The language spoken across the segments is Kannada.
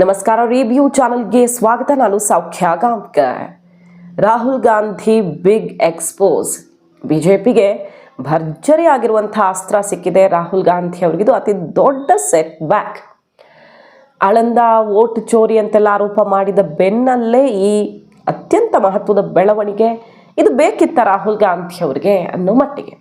ನಮಸ್ಕಾರ ರಿವ್ಯೂ ಚಾನೆಲ್ಗೆ ಸ್ವಾಗತ. ನಾನು ಸೌಖ್ಯ ಗಾಂವ್ಕರ್ ರಾಹುಲ್ ಗಾಂಧಿ ಬಿಗ್ ಎಕ್ಸ್ಪೋಸ್. ಬಿಜೆಪಿಗೆ ಭರ್ಜರಿ ಆಗಿರುವಂತಹ ಅಸ್ತ್ರ ಸಿಕ್ಕಿದೆ ರಾಹುಲ್ ಗಾಂಧಿ ಅವರಿಗಿದು ಅತಿ ದೊಡ್ಡ ಸೆಟ್ ಬ್ಯಾಕ್ ಆಳಂದ ವೋಟ್ ಚೋರಿ ಅಂತೆಲ್ಲ ಆರೋಪ ಮಾಡಿದ ಬೆನ್ನಲ್ಲೇ ಈ ಅತ್ಯಂತ ಮಹತ್ವದ ಬೆಳವಣಿಗೆ. ಇದು ಬೇಕಿತ್ತ ರಾಹುಲ್ ಗಾಂಧಿ ಅವರಿಗೆ ಅನ್ನೋ ಮಟ್ಟಿಗೆ.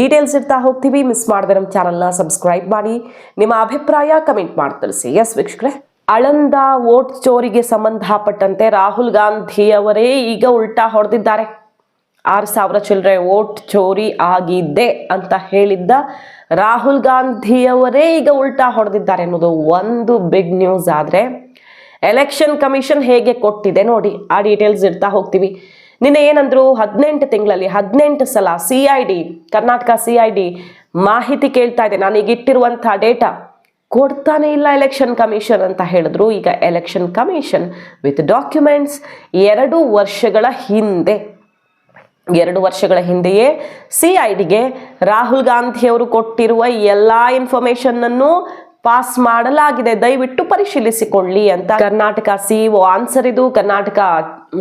ಡೀಟೇಲ್ಸ್ ಇರ್ತಾ ಹೋಗ್ತೀವಿ. ಮಿಸ್ ಮಾಡಿದೆ ನಮ್ಮ ಚಾನಲ್ನ ಸಬ್ಸ್ಕ್ರೈಬ್ ಮಾಡಿ. ನಿಮ್ಮ ಅಭಿಪ್ರಾಯ ಕಮೆಂಟ್ ಮಾಡಿ ತಿಳಿಸಿ. ಎಸ್ ವೀಕ್ಷಕರೇ. ಆಳಂದ ವೋಟ್ ಚೋರಿಗೆ ಸಂಬಂಧಪಟ್ಟಂತೆ ರಾಹುಲ್ ಗಾಂಧಿ ಅವರೇ ಈಗ ಉಲ್ಟಾ ಹೊಡೆದಿದ್ದಾರೆ. ಆರು ಸಾವಿರ ಚಿಲ್ಲರೆ ವೋಟ್ ಚೋರಿ ಆಗಿದೆ ಅಂತ ಹೇಳಿದ್ದ ರಾಹುಲ್ ಗಾಂಧಿ ಅವರೇ ಈಗ ಉಲ್ಟಾ ಹೊಡೆದಿದ್ದಾರೆ ಅನ್ನೋದು ಒಂದು ಬಿಗ್ ನ್ಯೂಸ್ ಆದರೆ ಎಲೆಕ್ಷನ್ ಕಮಿಷನ್ ಹೇಗೆ ಕೊಟ್ಟಿದೆ ನೋಡಿ, ಆ ಡೀಟೇಲ್ಸ್ ಇಡ್ತಾ ಹೋಗ್ತೀವಿ. ನಿನ್ನೆ ಏನಂದ್ರು ಹದಿನೆಂಟು ತಿಂಗಳಲ್ಲಿ ಹದಿನೆಂಟು ಸಲ C Karnataka C I D ಮಾಹಿತಿ ಕೇಳ್ತಾ ಇದೆ. ನಾನೀಗ ಇಟ್ಟಿರುವಂಥ ಡೇಟಾ ಕೊಡ್ತಾನೆ ಇಲ್ಲ ಎಲೆಕ್ಷನ್ ಕಮಿಷನ್ ಅಂತ ಹೇಳಿದ್ರು. ಈಗ ಎಲೆಕ್ಷನ್ ಕಮಿಷನ್ ವಿತ್ ಡಾಕ್ಯುಮೆಂಟ್ಸ್ ಎರಡು ವರ್ಷಗಳ ಹಿಂದೆ, ಎರಡು ವರ್ಷಗಳ ಹಿಂದೆಯೇ ಸಿ ಐ ಡಿಗೆ ರಾಹುಲ್ ಗಾಂಧಿಯವರು ಕೊಟ್ಟಿರುವ ಎಲ್ಲ ಇನ್ಫಾರ್ಮೇಶನ್ ಅನ್ನು ಪಾಸ್ ಮಾಡಲಾಗಿದೆ. ದಯವಿಟ್ಟು ಪರಿಶೀಲಿಸಿಕೊಳ್ಳಿ ಅಂತ ಕರ್ನಾಟಕ ಸಿಇಒ ಆನ್ಸರ್ ಇದು. ಕರ್ನಾಟಕ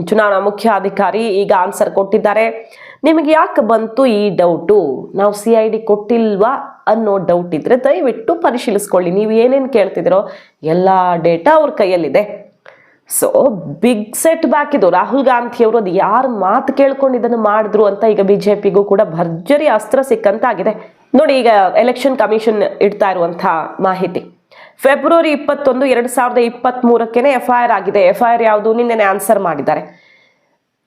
ಚುನಾವಣಾ ಮುಖ್ಯಾಧಿಕಾರಿ ಈಗ ಆನ್ಸರ್ ಕೊಟ್ಟಿದ್ದಾರೆ. ನಿಮಗೆ ಯಾಕೆ ಬಂತು ಈ ಡೌಟು ನಾವು ಸಿ ಐ ಡಿ ಕೊಟ್ಟಿಲ್ವಾ ಅನ್ನೋ ಡೌಟ್ ಇದ್ರೆ ದಯವಿಟ್ಟು ಪರಿಶೀಲಿಸ್ಕೊಳ್ಳಿ. ನೀವು ಏನೇನು ಕೇಳ್ತಿದ್ದೀರೋ ಎಲ್ಲ ಡೇಟಾ ಅವ್ರ ಕೈಯಲ್ಲಿದೆ. ಸೊ ಬಿಗ್ ಸೆಟ್ ಬ್ಯಾಕ್ ಇದು. ರಾಹುಲ್ ಗಾಂಧಿ ಅವರು ಅದು ಯಾರು ಮಾತು ಕೇಳ್ಕೊಂಡು ಇದನ್ನು ಮಾಡಿದ್ರು ಅಂತ ಈಗ ಬಿಜೆಪಿಗೂ ಕೂಡ ಭರ್ಜರಿ ಅಸ್ತ್ರ ಸಿಕ್ಕಂತಾಗಿದೆ. ನೋಡಿ ಈಗ ಎಲೆಕ್ಷನ್ ಕಮಿಷನ್ ಇಡ್ತಾ ಇರುವಂತಹ ಮಾಹಿತಿ. ಫೆಬ್ರವರಿ ಇಪ್ಪತ್ತೊಂದು, ಎರಡು ಸಾವಿರದ ಇಪ್ಪತ್ತ್ ಮೂರಕ್ಕೇನೆ ಎಫ್ ಐ ಆರ್ ಆಗಿದೆ. ಎಫ್ ಐ ಆರ್ ಯಾವುದು? ನಿನ್ನೆ ಆನ್ಸರ್ ಮಾಡಿದ್ದಾರೆ.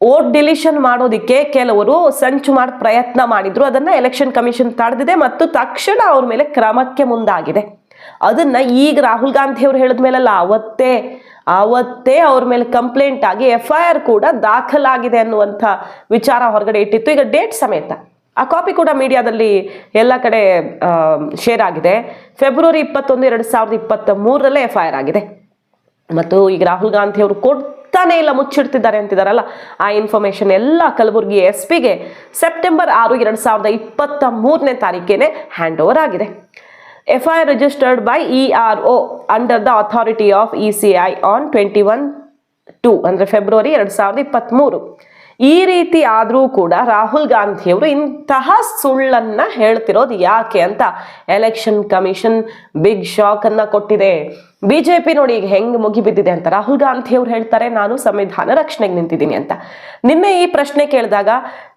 ಓಟ್ ಡಿಲಿಷನ್ ಮಾಡೋದಕ್ಕೆ ಕೆಲವರು ಸಂಚು ಮಾಡಿ ಪ್ರಯತ್ನ ಮಾಡಿದ್ರು. ಅದನ್ನ ಎಲೆಕ್ಷನ್ ಕಮಿಷನ್ ತಡೆದಿದೆ ಮತ್ತು ತಕ್ಷಣ ಅವ್ರ ಮೇಲೆ ಕ್ರಮಕ್ಕೆ ಮುಂದಾಗಿದೆ. ಅದನ್ನ ಈಗ ರಾಹುಲ್ ಗಾಂಧಿ ಅವರು ಹೇಳಿದ ಮೇಲಲ್ಲ, ಅವತ್ತೇ ಅವತ್ತೇ ಅವ್ರ ಮೇಲೆ ಕಂಪ್ಲೇಂಟ್ ಆಗಿ ಎಫ್ ಐ ಆರ್ ಕೂಡ ದಾಖಲಾಗಿದೆ ಅನ್ನುವಂಥ ವಿಚಾರ ಹೊರಗಡೆ ಇಟ್ಟಿತ್ತು. ಈಗ ಡೇಟ್ ಸಮೇತ. ಆ ಕಾಪಿ ಕೂಡ ಮೀಡಿಯಾದಲ್ಲಿ ಎಲ್ಲ ಕಡೆ ಶೇರ್ ಆಗಿದೆ. ಫೆಬ್ರವರಿ ಇಪ್ಪತ್ತೊಂದು, ಎರಡು ಸಾವಿರದ ಇಪ್ಪತ್ತ ಮೂರರಲ್ಲೇ ಎಫ್ ಐ ಆರ್ ಆಗಿದೆ. ಮತ್ತು ಈಗ ರಾಹುಲ್ ಗಾಂಧಿ ಅವರು ಕೊಡ್ತಾನೆ ಇಲ್ಲ, ಮುಚ್ಚಿಡ್ತಿದ್ದಾರೆ ಅಂತಿದ್ದಾರಲ್ಲ ಆ ಇನ್ಫಾರ್ಮೇಶನ್ ಎಲ್ಲ ಕಲಬುರಗಿ ಎಸ್ ಪಿಗೆ ಸೆಪ್ಟೆಂಬರ್ ಆರು, ಎರಡು ಸಾವಿರದ ಇಪ್ಪತ್ತ ಮೂರನೇ ತಾರೀಕೇನೆ ಹ್ಯಾಂಡ್ ಓವರ್ ಆಗಿದೆ. F I registered by E R O under the authority of E C I on twenty one two ಅಂದರೆ ಫೆಬ್ರವರಿ ಎರಡು ಸಾವಿರದ ಇಪ್ಪತ್ತ್ಮೂರು ಈ ರೀತಿ ಆದರೂ ಕೂಡ ರಾಹುಲ್ ಗಾಂಧಿಯವರು ಇಂತಹ ಸುಳ್ಳನ್ನ ಹೇಳ್ತಿರೋದು ಯಾಕೆ ಅಂತ ಎಲೆಕ್ಷನ್ ಕಮಿಷನ್ ಬಿಗ್ ಶಾಕ್ ಅನ್ನ ಕೊಟ್ಟಿದೆ. ಬಿಜೆಪಿ ನೋಡಿ ಈಗ ಹೆಂಗ್ ಮುಗಿಬಿದ್ದಿದೆ ಅಂತ ರಾಹುಲ್ ಗಾಂಧಿ ಅವ್ರು ಹೇಳ್ತಾರೆ, ನಾನು ಸಂವಿಧಾನ ರಕ್ಷಣೆಗೆ ನಿಂತಿದ್ದೀನಿ ಅಂತ. ನಿನ್ನೆ ಈ ಪ್ರಶ್ನೆ ಕೇಳಿದಾಗ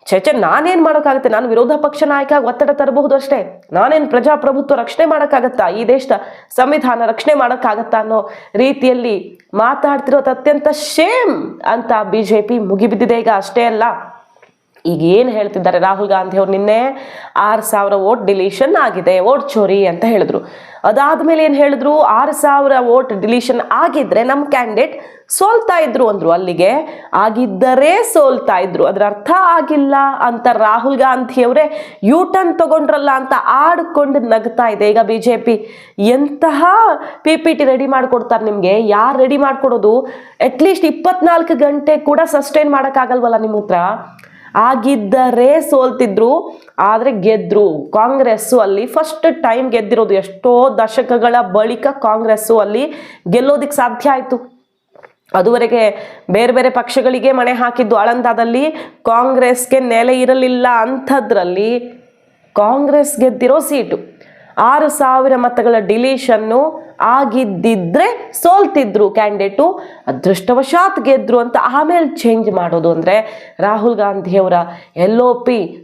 ಚೇಚೆ ನಾನೇನ್ ಮಾಡೋಕ್ಕಾಗುತ್ತೆ? ನಾನು ವಿರೋಧ ಪಕ್ಷ ನಾಯಕ, ಒತ್ತಡ ತರಬಹುದು ಅಷ್ಟೇ. ನಾನೇನ್ ಪ್ರಜಾಪ್ರಭುತ್ವ ರಕ್ಷಣೆ ಮಾಡೋಕ್ಕಾಗತ್ತಾ? ಈ ದೇಶದ ಸಂವಿಧಾನ ರಕ್ಷಣೆ ಮಾಡೋಕ್ಕಾಗತ್ತಾ ಅನ್ನೋ ರೀತಿಯಲ್ಲಿ ಮಾತಾಡ್ತಿರೋದು ಅತ್ಯಂತ ಶೇಮ್ ಅಂತ ಬಿಜೆಪಿ ಮುಗಿಬಿದ್ದಿದೆ ಈಗ. ಅಷ್ಟೇ ಅಲ್ಲ, ಈಗ ಏನು ಹೇಳ್ತಿದ್ದಾರೆ? ರಾಹುಲ್ ಗಾಂಧಿ ಅವ್ರು ನಿನ್ನೆ ಆರು ಸಾವಿರ ವೋಟ್ ಡಿಲೀಷನ್ ಆಗಿದೆ. ವೋಟ್ ಚೋರಿ ಅಂತ ಹೇಳಿದ್ರು. ಅದಾದ್ಮೇಲೆ ಏನು ಹೇಳಿದ್ರು? ಆರು ಸಾವಿರ ವೋಟ್ ಡಿಲೀಷನ್ ಆಗಿದ್ರೆ ನಮ್ಮ ಕ್ಯಾಂಡಿಡೇಟ್ ಸೋಲ್ತಾ ಇದ್ರು ಅಂದ್ರು ಅಲ್ಲಿಗೆ. ಆಗಿದ್ದರೆ ಸೋಲ್ತಾ ಇದ್ರು. ಅದ್ರ ಅರ್ಥ ಆಗಿಲ್ಲ ಅಂತ ರಾಹುಲ್ ಗಾಂಧಿ ಅವರೇ ಯೂ ಟರ್ನ್ ತಗೊಂಡ್ರಲ್ಲ ಅಂತ ಆಡ್ಕೊಂಡು ನಗ್ತಾ ಇದೆ. ಈಗ ಬಿ ಜೆ ಪಿ ಎಂತಹ ಪಿ ಪಿ ಟಿ ರೆಡಿ ಮಾಡ್ಕೊಡ್ತಾರೆ ನಿಮಗೆ? ಯಾರು ರೆಡಿ ಮಾಡಿಕೊಡೋದು? ಅಟ್ಲೀಸ್ಟ್ ಇಪ್ಪತ್ನಾಲ್ಕು ಗಂಟೆ ಕೂಡ ಸಸ್ಟೈನ್ ಮಾಡೋಕ್ಕಾಗಲ್ವಲ್ಲ ನಿಮ್ಮ ಹತ್ರ? ಆಗಿದ್ದರೆ ಸೋಲ್ತಿದ್ರು, ಆದರೆ ಗೆದ್ರು. ಕಾಂಗ್ರೆಸ್ಸು ಅಲ್ಲಿ ಫಸ್ಟ್ ಟೈಮ್ ಗೆದ್ದಿರೋದು ಎಷ್ಟೋ ದಶಕಗಳ ಬಳಿಕ ಕಾಂಗ್ರೆಸ್ಸು ಅಲ್ಲಿ ಗೆಲ್ಲೋದಿಕ್ಕೆ ಸಾಧ್ಯ ಆಯಿತು. ಅದುವರೆಗೆ ಬೇರೆ ಬೇರೆ ಪಕ್ಷಗಳಿಗೆ ಮಣೆ ಹಾಕಿದ್ದು ಆಳಂದಾದಲ್ಲಿ ಕಾಂಗ್ರೆಸ್ಗೆ ನೆಲೆ ಇರಲಿಲ್ಲ ಅಂಥದ್ರಲ್ಲಿ ಕಾಂಗ್ರೆಸ್ ಗೆದ್ದಿರೋ ಸೀಟು. ಆರು ಸಾವಿರ ಮತಗಳ ಡಿಲೀಷನ್ನು ಆಗಿದ್ದಿದ್ರೆ ಸೋಲ್ತಿದ್ರು ಕ್ಯಾಂಡಿಡೇಟು. ಅದೃಷ್ಟವಶಾತ್ ಗೆದ್ರು ಅಂತ ಆಮೇಲೆ ಚೇಂಜ್ ಮಾಡೋದು ಅಂದರೆ ರಾಹುಲ್ ಗಾಂಧಿಯವರ ಎಲ್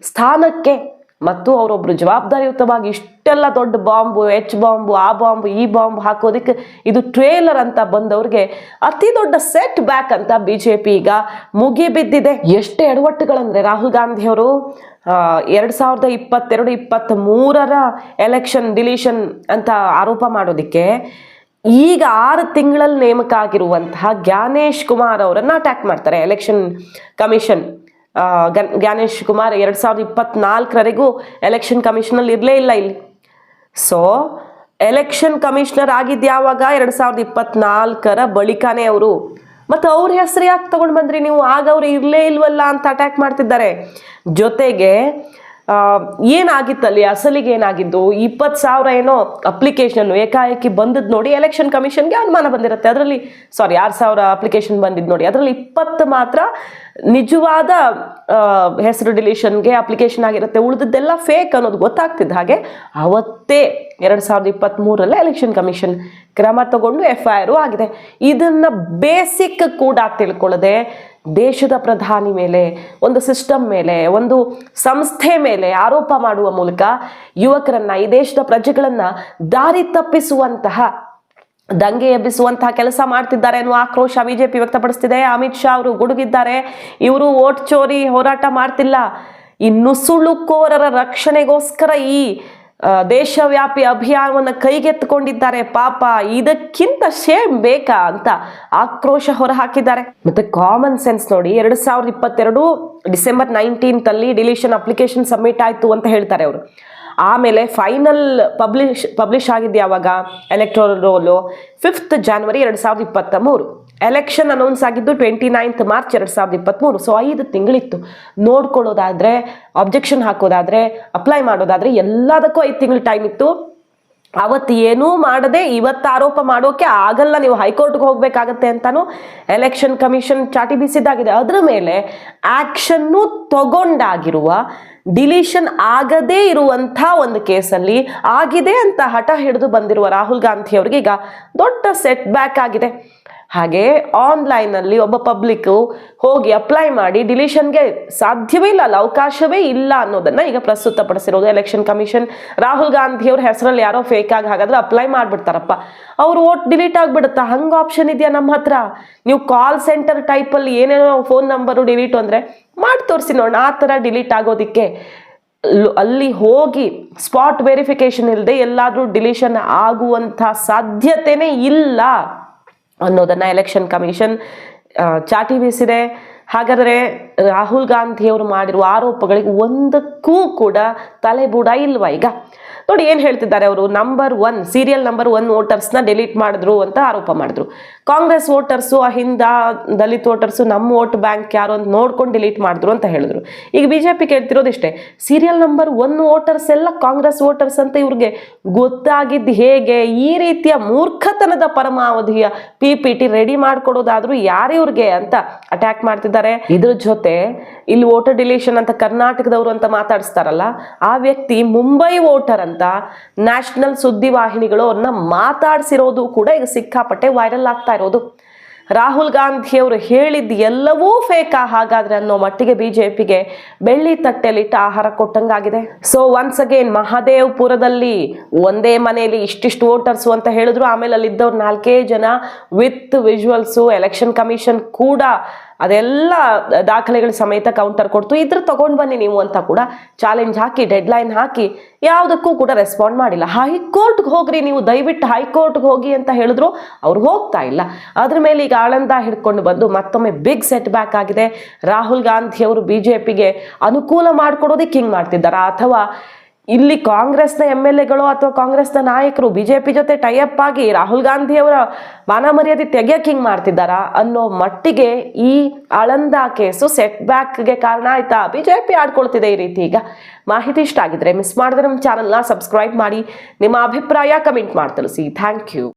ಸ್ಥಾನಕ್ಕೆ ಮತ್ತು ಅವರೊಬ್ರು ಜವಾಬ್ದಾರಿಯುತವಾಗಿ ಇಷ್ಟೆಲ್ಲ ದೊಡ್ಡ ಬಾಂಬು ಎಚ್ ಬಾಂಬು, ಆ ಬಾಂಬು, ಈ ಬಾಂಬು ಹಾಕೋದಕ್ಕೆ ಇದು ಟ್ರೇಲರ್ ಅಂತ ಬಂದವ್ರಿಗೆ ಅತಿ ದೊಡ್ಡ ಸೆಟ್ ಬ್ಯಾಕ್ ಅಂತ ಬಿ ಜೆ ಪಿ ಈಗ ಮುಗಿಬಿದ್ದಿದೆ ಎಷ್ಟು ಎಡವಟ್ಟುಗಳಂದ್ರೆ ರಾಹುಲ್ ಗಾಂಧಿಯವರು ಎರಡು ಸಾವಿರದ ಇಪ್ಪತ್ತೆರಡು ಇಪ್ಪತ್ತ್ ಮೂರರ ಎಲೆಕ್ಷನ್ ಡಿಲೀಷನ್ ಅಂತ ಆರೋಪ ಮಾಡೋದಕ್ಕೆ ಈಗ ಆರು ತಿಂಗಳಲ್ಲಿ ನೇಮಕ ಆಗಿರುವಂತಹ ಜ್ಞಾನೇಶ್ ಕುಮಾರ್ ಅವರನ್ನು ಅಟ್ಯಾಕ್ ಮಾಡ್ತಾರೆ ಎಲೆಕ್ಷನ್ ಕಮಿಷನ್ ಜ್ಞಾನೇಶ್ ಕುಮಾರ್ ಎರಡು ಸಾವಿರದ ಇಪ್ಪತ್ನಾಲ್ಕರವರೆಗೂ ಎಲೆಕ್ಷನ್ ಕಮಿಷನಲ್ಲಿ ಇರಲೇ ಇಲ್ಲ ಇಲ್ಲಿ. ಸೊ ಎಲೆಕ್ಷನ್ ಕಮಿಷನರ್ ಆಗಿದ್ದು ಯಾವಾಗ ಎರಡು ಸಾವಿರದ ಇಪ್ಪತ್ನಾಲ್ಕರ ಬಳಿಕನೇ ಅವರು, ಮತ್ತು ಅವ್ರ ಹೆಸರು ಯಾಕೆ ತಗೊಂಡು ಬಂದ್ರಿ ನೀವು? ಆಗ ಅವ್ರು ಇರಲೇ ಇಲ್ವಲ್ಲ ಅಂತ ಅಟ್ಯಾಕ್ ಮಾಡ್ತಿದ್ದಾರೆ. ಜೊತೆಗೆ ಏನಾಗಿತ್ತಲ್ಲಿ ಅಸಲಿಗೆ ಏನಾಗಿದ್ದು? ಇಪ್ಪತ್ತು ಸಾವಿರ ಏನೋ ಅಪ್ಲಿಕೇಶನ್ ಏಕಾಏಕಿ ಬಂದದ್ದು ನೋಡಿ ಎಲೆಕ್ಷನ್ ಕಮಿಷನ್ಗೆ ಅನುಮಾನ ಬಂದಿರುತ್ತೆ. ಅದರಲ್ಲಿ ಸಾರಿ ಆರು ಸಾವಿರ ಅಪ್ಲಿಕೇಶನ್ ಬಂದಿದ್ದು ನೋಡಿ. ಅದರಲ್ಲಿ ಇಪ್ಪತ್ತು ಮಾತ್ರ ನಿಜವಾದ ಹೆಸರು ಡಿಲೀಷನ್ಗೆ ಅಪ್ಲಿಕೇಶನ್ ಆಗಿರುತ್ತೆ. ಉಳಿದದ್ದೆಲ್ಲ ಫೇಕ್ ಅನ್ನೋದು ಗೊತ್ತಾಗ್ತಿದ್ದ ಹಾಗೆ ಅವತ್ತೇ ಎರಡು ಸಾವಿರದ ಇಪ್ಪತ್ತ್ಮೂರಲ್ಲೇ ಎಲೆಕ್ಷನ್ ಕಮಿಷನ್ ಕ್ರಮ ತಗೊಂಡು ಎಫ್ ಐ ಆರು ಆಗಿದೆ. ಇದನ್ನು ಬೇಸಿಕ್ ಕೂಡ ತಿಳ್ಕೊಳ್ಳದೆ ದೇಶದ ಪ್ರಧಾನಿ ಮೇಲೆ, ಒಂದು ಸಿಸ್ಟಮ್ ಮೇಲೆ, ಒಂದು ಸಂಸ್ಥೆ ಮೇಲೆ ಆರೋಪ ಮಾಡುವ ಮೂಲಕ ಯುವಕರನ್ನ, ಈ ದೇಶದ ಪ್ರಜೆಗಳನ್ನು ದಾರಿ ತಪ್ಪಿಸುವಂತಹ ದಂಗೆ ಎಬ್ಬಿಸುವಂತಹ ಕೆಲಸ ಮಾಡ್ತಿದ್ದಾರೆ ಅನ್ನುವ ಆಕ್ರೋಶ ಬಿಜೆಪಿ ವ್ಯಕ್ತಪಡಿಸ್ತಿದೆ. ಅಮಿತ್ ಶಾ ಅವರು ಗುಡುಗಿದ್ದಾರೆ. ಇವರು ಓಟ್ ಚೋರಿ ಹೋರಾಟ ಮಾಡ್ತಿಲ್ಲ. ಈ ನುಸುಳುಕೋರರ ರಕ್ಷಣೆಗೋಸ್ಕರ ಈ ದೇಶವ್ಯಾಪಿ ಅಭಿಯಾನವನ್ನು ಕೈಗೆತ್ತಿಕೊಂಡಿದ್ದಾರೆ. ಪಾಪ ಇದಕ್ಕಿಂತ ಶೇಮ್ ಬೇಕಾ ಅಂತ ಆಕ್ರೋಶ ಹೊರಹಾಕಿದ್ದಾರೆ. ಮತ್ತೆ ಕಾಮನ್ ಸೆನ್ಸ್ ನೋಡಿ, ಎರಡ್ ಸಾವಿರದ ಇಪ್ಪತ್ತೆರಡು ಡಿಸೆಂಬರ್ ನೈನ್ಟೀನ್ತ್ ಅಲ್ಲಿ ಡಿಲೀಷನ್ ಅಪ್ಲಿಕೇಶನ್ ಸಬ್ಮಿಟ್ ಆಯ್ತು ಅಂತ ಹೇಳ್ತಾರೆ ಅವರು. ಆಮೇಲೆ ಫೈನಲ್ ಪಬ್ಲಿಷ್ ಪಬ್ಲಿಷ್ ಆಗಿದ್ದು ಯಾವಾಗ? ಎಲೆಕ್ಟ್ರೋಲ್ ರೋಲು ಫಿಫ್ತ್ ಜಾನ್ವರಿ ಎರಡು ಸಾವಿರದ ಇಪ್ಪತ್ತ ಮೂರು ಎಲೆಕ್ಷನ್ ಅನೌನ್ಸ್ ಆಗಿದ್ದು ಟ್ವೆಂಟಿ ನೈನ್ತ್ ಮಾರ್ಚ್ ಎರಡು ಸಾವಿರದ ಇಪ್ಪತ್ತ್ಮೂರು. ಸೊ ಐದು ತಿಂಗಳಿತ್ತು. ನೋಡ್ಕೊಳ್ಳೋದಾದರೆ ಅಬ್ಜೆಕ್ಷನ್ ಹಾಕೋದಾದರೆ ಅಪ್ಲೈ ಮಾಡೋದಾದರೆ ಎಲ್ಲದಕ್ಕೂ ಐದು ತಿಂಗಳು ಟೈಮ್ ಇತ್ತು. ಅವತ್ತು ಏನೂ ಮಾಡದೆ ಇವತ್ತು ಆರೋಪ ಮಾಡೋಕೆ ಆಗಲ್ಲ, ನೀವು ಹೈಕೋರ್ಟ್ಗೆ ಹೋಗ್ಬೇಕಾಗತ್ತೆ ಅಂತಾನು ಎಲೆಕ್ಷನ್ ಕಮಿಷನ್ ಚಾಟಿ ಬೀಸಿದ್ದಾಗಿದೆ. ಅದರ ಮೇಲೆ ಆಕ್ಷನ್ನು ತಗೊಂಡಾಗಿರುವ ಡಿಲೀಷನ್ ಆಗದೇ ಇರುವಂಥ ಒಂದು ಕೇಸಲ್ಲಿ ಆಗಿದೆ ಅಂತ ಹಠ ಹಿಡಿದು ಬಂದಿರುವ ರಾಹುಲ್ ಗಾಂಧಿ ಅವರಿಗೆ ಈಗ ದೊಡ್ಡ ಸೆಟ್ ಬ್ಯಾಕ್ ಆಗಿದೆ. ಹಾಗೆ ಆನ್ಲೈನಲ್ಲಿ ಒಬ್ಬ ಪಬ್ಲಿಕ್ಕು ಹೋಗಿ ಅಪ್ಲೈ ಮಾಡಿ ಡಿಲಿಷನ್ಗೆ ಸಾಧ್ಯವೇ ಇಲ್ಲ, ಅಲ್ಲ ಅವಕಾಶವೇ ಇಲ್ಲ ಅನ್ನೋದನ್ನ ಈಗ ಪ್ರಸ್ತುತಪಡಿಸಿರೋದು ಎಲೆಕ್ಷನ್ ಕಮಿಷನ್ ರಾಹುಲ್ ಗಾಂಧಿಯವ್ರ ಹೆಸರಲ್ಲಿ ಯಾರೋ ಫೇಕ್ ಆಗಿ ಹಾಗಾದ್ರೆ ಅಪ್ಲೈ ಮಾಡ್ಬಿಡ್ತಾರಪ್ಪ. ಅವ್ರು ಓಟ್ ಡಿಲೀಟ್ ಆಗ್ಬಿಡುತ್ತಾ? ಹಂಗ ಆಪ್ಷನ್ ಇದೆಯಾ ನಮ್ಮ ಹತ್ರ? ನೀವು ಕಾಲ್ ಸೆಂಟರ್ ಟೈಪಲ್ಲಿ ಏನೇನೋ ಫೋನ್ ನಂಬರು ಡಿಲೀಟ್ ಅಂದರೆ ಮಾಡಿ ತೋರಿಸಿ ನೋಡೋಣ, ಆ ಥರ ಡಿಲೀಟ್ ಆಗೋದಿಕ್ಕೆ. ಅಲ್ಲಿ ಹೋಗಿ ಸ್ಪಾಟ್ ವೆರಿಫಿಕೇಶನ್ ಇಲ್ಲದೆ ಎಲ್ಲಾದರೂ ಡಿಲೀಷನ್ ಆಗುವಂಥ ಸಾಧ್ಯತೆನೇ ಇಲ್ಲ. ಅನ್ನೋದನ್ನ ಎಲೆಕ್ಷನ್ ಕಮಿಷನ್ ಚಾಟಿ ಬೀಸಿದೆ. ಹಾಗಾದರೆ ರಾಹುಲ್ ಗಾಂಧಿಯವರು ಮಾಡಿರುವ ಆರೋಪಗಳಿಗೆ ಒಂದಕ್ಕೂ ಕೂಡ ತಲೆಬೂಡ ಇಲ್ವಾ ಈಗ? ನೋಡಿ, ಏನು ಹೇಳ್ತಿದ್ದಾರೆ ಅವರು? Number one serial number one ವೋಟರ್ಸ್ನ delete ಮಾಡಿದ್ರು ಅಂತ ಆರೋಪ ಮಾಡಿದ್ರು. ಕಾಂಗ್ರೆಸ್ ವೋಟರ್ಸು ಅಹಿಂದ ದಲಿತ್ ವೋಟರ್ಸು ನಮ್ಮ ವೋಟ್ ಬ್ಯಾಂಕ್ ಯಾರು ಅಂತ ನೋಡ್ಕೊಂಡು ಡಿಲೀಟ್ ಮಾಡಿದ್ರು ಅಂತ ಹೇಳಿದ್ರು. ಈಗ ಬಿ ಜೆ ಪಿ ಕೇಳ್ತಿರೋದಿಷ್ಟೇ ಸೀರಿಯಲ್ ನಂಬರ್ ಒನ್ ವೋಟರ್ಸ್ ಎಲ್ಲ ಕಾಂಗ್ರೆಸ್ ವೋಟರ್ಸ್ ಅಂತ ಇವ್ರಿಗೆ ಗೊತ್ತಾಗಿದ್ದು ಹೇಗೆ? ಈ ರೀತಿಯ ಮೂರ್ಖತನದ ಪರಮಾವಧಿಯ ಪಿ ಪಿ ಟಿ ರೆಡಿ ಮಾಡ್ಕೊಡೋದಾದ್ರೂ ಯಾರಿವ್ರಿಗೆ ಅಂತ ಅಟ್ಯಾಕ್ ಮಾಡ್ತಿದ್ದಾರೆ ಇದ್ರ ಜೊತೆ ಇಲ್ಲಿ ವೋಟರ್ ಡಿಲೀಷನ್ ಅಂತ ಕರ್ನಾಟಕದವರು ಅಂತ ಮಾತಾಡಿಸ್ತಾರಲ್ಲ, ಆ ವ್ಯಕ್ತಿ ಮುಂಬೈ ವೋಟರ್ ಅಂತ ನ್ಯಾಷನಲ್ ಸುದ್ದಿವಾಹಿನಿಗಳು ಅವ್ರನ್ನ ಮಾತಾಡಿಸಿರೋದು ಕೂಡ ಈಗ ಸಿಕ್ಕಾಪಟ್ಟೆ ವೈರಲ್ ಆಗ್ತಾ ಇರೋದು. ರಾಹುಲ್ ಗಾಂಧಿ ಅವರು ಹೇಳಿದ್ದು ಎಲ್ಲವೂ ಫೇಕಾ ಹಾಗಾದ್ರೆ ಅನ್ನೋ ಮಟ್ಟಿಗೆ ಬಿಜೆಪಿಗೆ ಬೆಳ್ಳಿ ತಟ್ಟೆಲಿಟ್ಟ ಆಹಾರ ಕೊಟ್ಟಂಗಾಗಿದೆ. ಸೊ ಒನ್ಸ್ ಅಗೇನ್ ಮಹಾದೇವ್ಪುರದಲ್ಲಿ ಒಂದೇ ಮನೆಯಲ್ಲಿ ಇಷ್ಟಿಷ್ಟು ವೋಟರ್ಸು ಅಂತ ಹೇಳಿದ್ರು ಆಮೇಲೆ ಅಲ್ಲಿದ್ದವ್ರು ನಾಲ್ಕೇ ಜನ ವಿತ್ ವಿಜುವಲ್ಸು ಎಲೆಕ್ಷನ್ ಕಮಿಷನ್ ಕೂಡ ಅದೆಲ್ಲ ದಾಖಲೆಗಳ ಸಮೇತ ಕೌಂಟರ್ ಕೊಡ್ತು. ಇದ್ರ ತಗೊಂಡು ಬನ್ನಿ ನೀವು ಅಂತ ಕೂಡ ಚಾಲೆಂಜ್ ಹಾಕಿ ಡೆಡ್ಲೈನ್ ಹಾಕಿ ಯಾವುದಕ್ಕೂ ಕೂಡ ರೆಸ್ಪಾಂಡ್ ಮಾಡಿಲ್ಲ. ಹೈಕೋರ್ಟ್ಗೆ ಹೋಗ್ರಿ ನೀವು. ದಯವಿಟ್ಟು ಹೈಕೋರ್ಟ್ಗೆ ಹೋಗಿ ಅಂತ ಹೇಳಿದ್ರು ಅವ್ರು ಹೋಗ್ತಾ ಇಲ್ಲ. ಅದ್ರ ಮೇಲೆ ಈಗ ಆಳಂದ ಹಿಡ್ಕೊಂಡು ಬಂದು ಮತ್ತೊಮ್ಮೆ ಬಿಗ್ ಸೆಟ್ ಬ್ಯಾಕ್ ಆಗಿದೆ. ರಾಹುಲ್ ಗಾಂಧಿ ಅವರು ಬಿಜೆಪಿಗೆ ಅನುಕೂಲ ಮಾಡಿಕೊಡೋದಕ್ಕೆ ಹಿಂಗ್ ಮಾಡ್ತಿದ್ದಾರಾ? ಅಥವಾ ಇಲ್ಲಿ ಕಾಂಗ್ರೆಸ್ನ ಎಂ ಎಲ್ ಎಗಳು ಅಥವಾ ಕಾಂಗ್ರೆಸ್ನ ನಾಯಕರು ಬಿಜೆಪಿ ಜೊತೆ ಟೈಅಪ್ ಆಗಿ ರಾಹುಲ್ ಗಾಂಧಿ ಅವರ ಮಾನ ಮರ್ಯಾದೆ ತೆಗಿಯಕ್ಕೆ ಹಿಂಗೆ ಮಾಡ್ತಿದ್ದಾರಾ ಅನ್ನೋ ಮಟ್ಟಿಗೆ ಈ ಆಳಂದ ಕೇಸು ಸೆಟ್ ಬ್ಯಾಕ್ಗೆ ಕಾರಣ ಆಯ್ತಾ? ಬಿಜೆಪಿ ಆಡ್ಕೊಳ್ತಿದೆ ಈ ರೀತಿ. ಈಗ ಮಾಹಿತಿ ಇಷ್ಟ ಆಗಿದ್ರೆ ಮಿಸ್ ಮಾಡಿದ್ರೆ ನಮ್ಮ ಚಾನಲ್ನ ಸಬ್ಸ್ಕ್ರೈಬ್ ಮಾಡಿ. ನಿಮ್ಮ ಅಭಿಪ್ರಾಯ ಕಮೆಂಟ್ ಮಾಡಿ ತಿಳಿಸಿ ಥ್ಯಾಂಕ್ ಯು